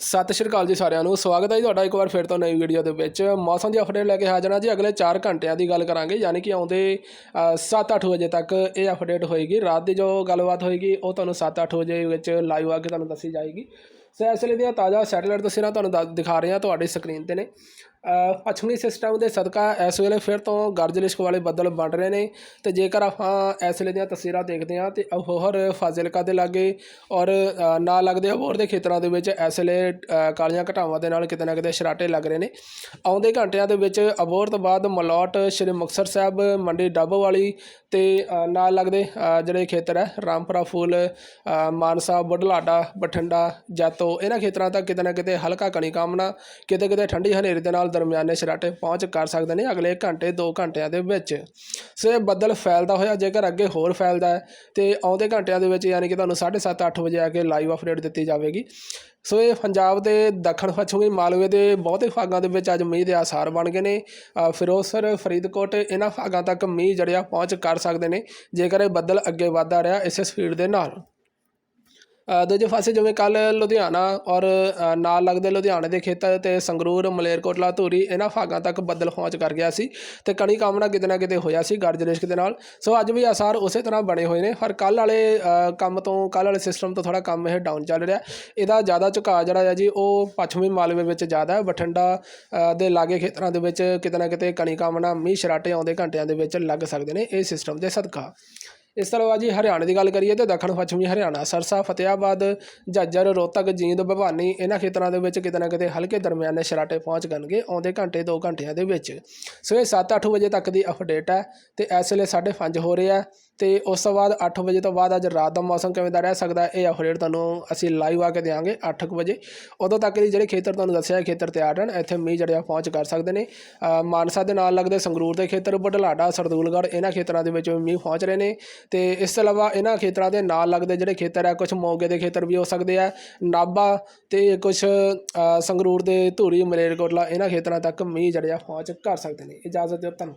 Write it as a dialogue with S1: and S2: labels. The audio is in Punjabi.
S1: ਸਤਿ ਸ਼੍ਰੀ ਅਕਾਲ ਜੀ ਸਾਰਿਆਂ ਨੂੰ, ਸਵਾਗਤ ਹੈ ਜੀ ਤੁਹਾਡਾ ਇੱਕ ਵਾਰ ਫਿਰ ਤੋਂ ਨਵੀਂ ਵੀਡੀਓ ਦੇ ਵਿੱਚ। ਮੌਸਮ ਦੀ ਅਪਡੇਟ ਲੈ ਕੇ ਹਾਜ਼ਰ ਹਾਂ ਜੀ, ਅਗਲੇ 4 ਘੰਟਿਆਂ ਦੀ ਗੱਲ ਕਰਾਂਗੇ, ਯਾਨੀ ਕਿ ਆਉਂਦੇ 7-8 ਵਜੇ ਤੱਕ ਇਹ ਅਪਡੇਟ ਹੋਏਗੀ। ਰਾਤ ਦੀ ਜੋ ਗੱਲਬਾਤ ਹੋਏਗੀ, ਉਹ ਤੁਹਾਨੂੰ 7-8 ਵਜੇ ਵਿੱਚ ਲਾਈਵ ਆ ਕੇ ਤੁਹਾਨੂੰ ਦੱਸੀ ਜਾਏਗੀ। ਸੋ ਇਸ ਵੇਲੇ ਦੀਆਂ ਤਾਜ਼ਾ ਸੈਟੇਲਾਈਟ ਤਸਵੀਰਾਂ ਤੁਹਾਨੂੰ ਦੱਸ- ਦਿਖਾ ਰਹੇ ਹਾਂ ਤੁਹਾਡੀ ਸਕਰੀਨ ਤੇ ਨੇ। ਪੱਛਮੀ ਸਿਸਟਮ ਦੇ ਸਦਕਾ ਇਸ ਵੇਲੇ ਫਿਰ ਤੋਂ ਗਰਜ ਲਿਸ਼ਕ ਵਾਲੇ ਬੱਦਲ ਬਣ ਰਹੇ ਨੇ ਤੇ ਜੇਕਰ ਆਪਾਂ ਇਸ ਵੇਲੇ ਦੀਆਂ ਤਸਵੀਰਾਂ ਦੇਖਦੇ ਹਾਂ ਤੇ ਅਬੋਹਰ ਫਾਜ਼ਿਲਕਾ ਦੇ ਲਾਗੇ ਔਰ ਨਾਲ ਲੱਗਦੇ ਅਬੋਹਰ ਦੇ ਖੇਤਰਾਂ ਦੇ ਵਿੱਚ ਇਸ ਵੇਲੇ ਕਾਲੀਆਂ ਘਟਾਵਾਂ ਦੇ ਨਾਲ ਕਿਤੇ ਨਾ ਕਿਤੇ ਸ਼ਰਾਟੇ ਲੱਗ ਰਹੇ ਨੇ। ਆਉਂਦੇ ਘੰਟਿਆਂ ਦੇ ਵਿੱਚ ਅਬੋਹਰ ਤੋਂ ਬਾਅਦ ਮਲੌਟ ਸ਼੍ਰੀ ਮੁਕਤਸਰ ਸਾਹਿਬ, ਮੰਡੀ ਡੱਬ ਵਾਲੀ ਤੇ ਨਾਲ ਲੱਗਦੇ ਜਿਹੜੇ ਖੇਤਰ ਹੈ, ਰਾਮਪੁਰਾ ਫੂਲ ਮਾਨਸਾ, ਬੁਢਲਾਡਾ, ਬਠਿੰਡਾ, ਜੈਤੋ, ਇਹਨਾਂ ਖੇਤਰਾਂ ਤੱਕ ਕਿਤੇ ਨਾ ਕਿਤੇ ਹਲਕਾ ਕਣੀ ਕਾਮਨਾ ਕਿਤੇ ਕਿਤੇ ਠੰਡੀ ਹਨੇਰੀ ਦੇ ਨਾਲ ਦਰਮਿਆਨੇ ਸ਼ਰਾਟੇ ਪਹੁੰਚ ਕਰ ਸਕਦੇ ਨੇ ਅਗਲੇ ਘੰਟੇ 2 ਘੰਟਿਆਂ ਦੇ ਵਿੱਚ। ਸੋ ਇਹ ਬੱਦਲ ਫੈਲਦਾ ਹੋਇਆ, ਜੇਕਰ ਅੱਗੇ ਹੋਰ ਫੈਲਦਾ ਹੈ, ਤੇ ਆਉਂਦੇ ਘੰਟਿਆਂ ਦੇ ਵਿੱਚ ਯਾਨੀ ਕਿ ਤੁਹਾਨੂੰ 7:30 8 ਵਜੇ ਆ ਕੇ ਲਾਈਵ ਅਪਡੇਟ ਦਿੱਤੀ ਜਾਵੇਗੀ। ਸੋ ਇਹ ਪੰਜਾਬ ਦੇ ਦੱਖਣ ਪੱਛਮੀ ਮਾਲਵੇ ਦੇ ਬਹੁਤੇ ਭਾਗਾਂ ਦੇ ਵਿੱਚ ਅੱਜ ਮੀਂਹ ਦੇ ਆਸਾਰ ਬਣ ਗਏ ਨੇ। ਫਿਰੋਜ਼ਸਰ ਫਰੀਦਕੋਟ ਇਹਨਾਂ ਭਾਗਾਂ ਤੱਕ ਮੀਂਹ ਜੜਿਆ ਪਹੁੰਚ ਕਰ ਸਕਦੇ ਨੇ, ਜੇਕਰ ਇਹ ਬੱਦਲ ਅੱਗੇ ਵਧਦਾ ਰਿਹਾ ਇਸੇ ਸਪੀਡ ਦੇ ਨਾਲ। ਦੂਜੇ ਪਾਸੇ ਜਿਵੇਂ ਕੱਲ ਲੁਧਿਆਣਾ ਔਰ ਨਾਲ ਲੱਗਦੇ ਲੁਧਿਆਣੇ ਦੇ ਖੇਤਰ ਤੇ ਸੰਗਰੂਰ, ਮਲੇਰਕੋਟਲਾ, ਧੂਰੀ ਇਹਨਾਂ ਭਾਗਾਂ ਤੱਕ ਬੱਦਲ ਪਹੁੰਚ ਕਰ ਗਿਆ ਸੀ ਤੇ ਕਣੀ ਕਾਮਨਾ ਕਿਤੇ ਨਾ ਕਿਤੇ ਹੋਇਆ ਸੀ ਗਰਜ ਰਿਸ਼ਕ ਦੇ ਨਾਲ। ਸੋ ਅੱਜ ਵੀ ਆਸਾਰ ਉਸੇ ਤਰ੍ਹਾਂ ਬਣੇ ਹੋਏ ਨੇ, ਪਰ ਕੱਲ ਵਾਲੇ ਕੰਮ ਤੋਂ ਕੱਲ ਵਾਲੇ ਸਿਸਟਮ ਤੋਂ ਥੋੜਾ ਕੰਮ ਇਹ ਡਾਊਨ ਚੱਲ ਰਿਹਾ। ਇਹਦਾ ਜ਼ਿਆਦਾ ਝੁਕਾਅ ਜਿਹੜਾ ਹੈ ਜੀ, ਉਹ ਪੱਛਮੀ ਮਾਲਵੇ ਵਿੱਚ ਜ਼ਿਆਦਾ ਹੈ। ਬਠਿੰਡਾ ਦੇ ਲਾਗੇ ਖੇਤਰਾਂ ਦੇ ਵਿੱਚ ਕਿਤੇ ਨਾ ਕਿਤੇ ਕਣੀ ਕਾਮਨਾ, ਮੀਂਹ ਸ਼ਰਾਟੇ ਆਉਂਦੇ ਘੰਟਿਆਂ ਦੇ ਵਿੱਚ ਲੱਗ ਸਕਦੇ ਨੇ ਇਹ ਸਿਸਟਮ ਦੇ ਸਦਕਾ। ਇਸ ਤੋਂ ਇਲਾਵਾ ਜੀ ਹਰਿਆਣੇ ਦੀ ਗੱਲ ਕਰੀਏ ਤੇ ਦੱਖਣ ਪੱਛਮੀ ਹਰਿਆਣਾ, ਸਰਸਾ ਫਤਿਆਬਾਦ ਜੱਜਰ ਰੋਹਤਕ, ਜੀਂਦ, ਭਵਾਨੀ ਇਹਨਾਂ ਖੇਤਰਾਂ ਦੇ ਵਿੱਚ ਕਿਤੇ ਨਾ ਕਿਤੇ ਹਲਕੇ ਦਰਮਿਆਨੇ ਸ਼ਰਾਟੇ ਪਹੁੰਚ ਕਰਨਗੇ ਆਉਂਦੇ ਘੰਟੇ 2 ਘੰਟਿਆਂ ਦੇ ਵਿੱਚ। ਸੋ ਇਹ 7-8 ਵਜੇ ਤੱਕ ਦੀ ਅਪਡੇਟ ਹੈ ਤੇ ਇਸ ਵੇਲੇ 5:30 ਹੋ ਰਿਹਾ ਤੇ ਉਸ ਤੋਂ ਬਾਅਦ 8 ਵਜੇ ਤੋਂ ਬਾਅਦ ਅੱਜ ਰਾਤ ਦਾ ਮੌਸਮ ਕਿਵੇਂ ਦਾ ਰਹਿ ਸਕਦਾ ਇਹ ਅਪਡੇਟ ਤੁਹਾਨੂੰ ਅਸੀਂ ਲਾਈਵ ਆ ਕੇ ਦੇਵਾਂਗੇ 8 ਵਜੇ। ਉਦੋਂ ਤੱਕ ਦੀ ਜਿਹੜੇ ਖੇਤਰ ਤੁਹਾਨੂੰ ਦੱਸਿਆ ਖੇਤਰ ਤਿਆਰ ਰਹਿਣ, ਇੱਥੇ ਮੀਂਹ ਜੜਿਆ ਪਹੁੰਚ ਕਰ ਸਕਦੇ ਨੇ। ਮਾਨਸਾ ਦੇ ਨਾਲ ਲੱਗਦੇ ਸੰਗਰੂਰ ਦੇ ਖੇਤਰ ਬਢਲਾਡਾ ਸਰਦੂਲਗੜ੍ਹ, ਇਹਨਾਂ ਖੇਤਰਾਂ ਦੇ ਵਿੱਚ ਵੀ ਮੀਂਹ ਪਹੁੰਚ ਰਹੇ ਨੇ। ਤੇ ਇਸ ਤੋਂ ਇਲਾਵਾ ਇਹਨਾਂ ਖੇਤਰਾਂ ਦੇ ਨਾਲ ਲੱਗਦੇ ਜਿਹੜੇ ਖੇਤਰ ਹੈ ਕੁਝ ਮੋਗੇ ਦੇ ਖੇਤਰ ਵੀ ਹੋ ਸਕਦੇ ਆ, ਨਾਭਾ ਤੇ ਕੁਝ ਸੰਗਰੂਰ ਦੇ ਧੂਰੀ, ਮਲੇਰਕੋਟਲਾ, ਇਹਨਾਂ ਖੇਤਰਾਂ ਤੱਕ ਮੀਂਹ ਜੜਿਆ ਪਹੁੰਚ ਕਰ ਸਕਦੇ ਨੇ। ਇਜਾਜ਼ਤ ਦਿਓ ਤੁਹਾਨੂੰ